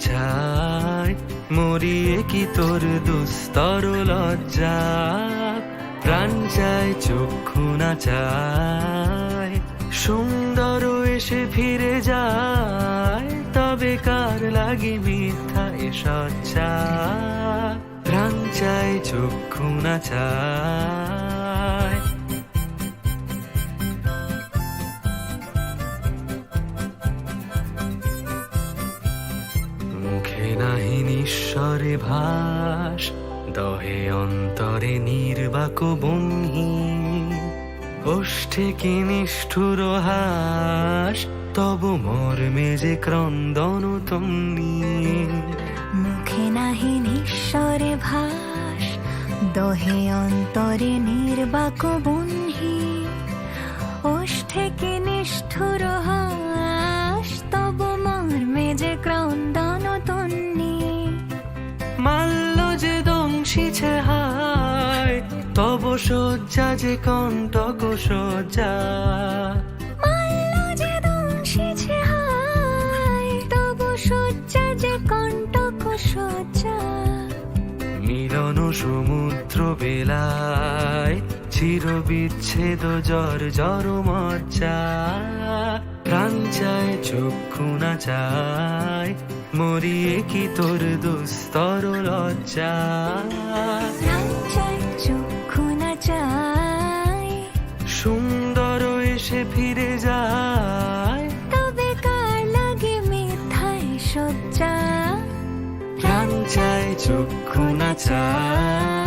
ছায়, মরিয়ে কি তোর দুস্তর লজ্জা? প্রাণ চায়, চক্ষু না চায়, সুন্দর এসে ফিরে যায়, তবে কার লাগে মিথ্যা এ সজ্জা প্রাণ চায়, চক্ষু না চায়। নিঃস্বরে ভাস, দহে অন্তরে নির্বাক বন্হি ওষ্ঠে কি নিষ্ঠুর হাস, তব মর্মে যে ক্রন্দন তন্নি মুখে নাহি নিঃস্বরে ভাস, দহে অন্তরে নির্বাক বন্হি ওষ্ঠে কি নিষ্ঠুর হাস, তব মর্মে যে ক্রন্দন মাল্য যে দংশিছে হায় তব শয্যা যে কণ্টক কণ্টক মিলন সমুদ্র বেলায় চির বিচ্ছেদ জ্বর জ্বর মজ্জা। প্রাণ চায় চক্ষু না চায় মরিয়ে কি তোর দুস্তর লজ্জা? সুন্দর এসে ফিরে যায়। তবে কার লাগে মিথ্যায় সজ্জা প্রাণ চায় চক্ষু না চায়।